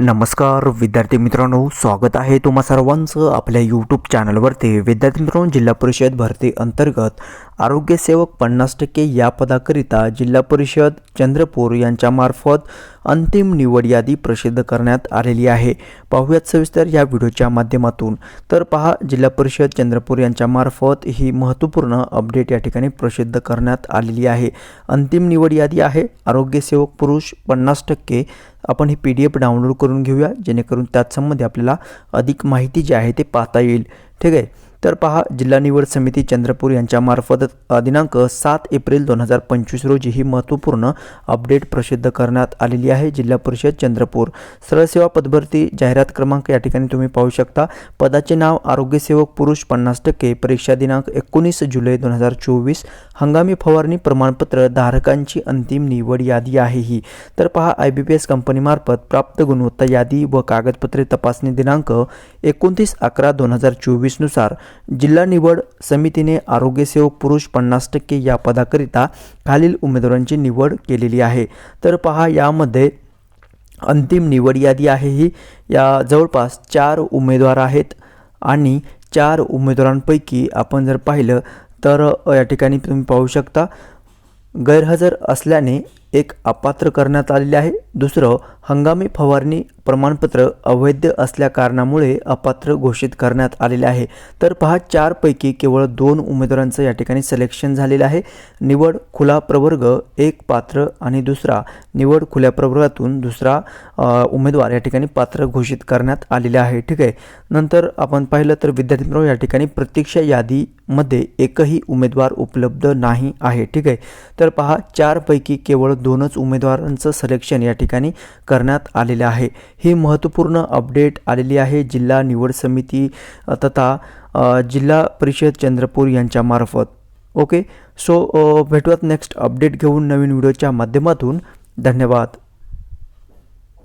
नमस्कार विद्यार्थी मित्रांनो स्वागत आहे तुम्हा सर्वांचं आपल्या यूट्यूब चॅनलवरती विद्यार्थी मित्रांनो जिल्हा परिषद भरती अंतर्गत आरोग्यसेवक पन्नास टक्के या पदाकरिता जिल्हा परिषद चंद्रपूर यांच्यामार्फत अंतिम निवड यादी प्रसिद्ध करण्यात आलेली आहे. पाहूयात सविस्तर या व्हिडिओच्या माध्यमातून. तर पहा जिल्हा परिषद चंद्रपूर यांच्यामार्फत ही महत्त्वपूर्ण अपडेट या ठिकाणी प्रसिद्ध करण्यात आलेली आहे. अंतिम निवड यादी आहे. आरोग्यसेवक पुरुष पन्नास टक्के. आपण ही पी डी एफ डाउनलोड करून घेऊया जेणेकरून त्यासंबंधी आपल्याला अधिक माहिती जी आहे ते पाहता येईल. ठीक आहे? तर पहा जिल्हा निवड समिती चंद्रपूर यांच्यामार्फत दिनांक सात एप्रिल दोन हजार पंचवीस रोजी ही महत्त्वपूर्ण अपडेट प्रसिद्ध करण्यात आलेली आहे. जिल्हा परिषद चंद्रपूर. सरळसेवा पदभरती जाहिरात क्रमांक या ठिकाणी तुम्ही पाहू शकता. पदाचे नाव आरोग्यसेवक पुरुष पन्नास टक्के परीक्षा दिनांक एकोणीस जुलै दोन हजार चोवीस. हंगामी फवारणी प्रमाणपत्र धारकांची अंतिम निवड यादी आहे ही. तर पहा आय बी पी एस कंपनीमार्फत प्राप्त गुणवत्ता यादी व कागदपत्रे तपासणी दिनांक एकोणतीस अकरा दोन हजार चोवीसनुसार जिल्हा निवड समितीने आरोग्यसेवक पुरुष पन्नास टक्के या पदाकरिता खालील उमेदवारांची निवड केलेली आहे. तर पहा यामध्ये अंतिम निवड यादी आहे ही. या जवळपास चार उमेदवार आहेत आणि चार उमेदवारांपैकी आपण जर पाहिलं तर या ठिकाणी तुम्ही पाहू शकता गैरहजर असल्याने एक अपात्र करण्यात आलेले आहे. दुसरं हंगामी फवारणी प्रमाणपत्र अवैध असल्या कारणामुळे अपात्र घोषित करण्यात आलेले आहे. तर पहा चारपैकी केवळ दोन उमेदवारांचं या ठिकाणी सिलेक्शन झालेलं आहे. निवड खुला प्रवर्ग एक पात्र आणि दुसरा. निवड खुल्या प्रवर्गातून दुसरा उमेदवार या ठिकाणी पात्र घोषित करण्यात आलेले आहे. ठीक आहे. नंतर आपण पाहिलं तर विद्यार्थी मित्रांनो या ठिकाणी प्रतीक्षा यादीमध्ये एकही उमेदवार उपलब्ध नाही आहे. ठीक आहे. तर पहा चारपैकी केवळ दोनच उमेदवारांचं सिलेक्शन या ठिकाणी करण्यात आलेलं आहे. ही महत्त्वपूर्ण अपडेट आलेली आहे जिल्हा निवड समिती तथा जिल्हा परिषद चंद्रपूर यांच्यामार्फत ओके सो भेटूयात नेक्स्ट अपडेट घेऊन नवीन व्हिडिओच्या माध्यमातून. धन्यवाद.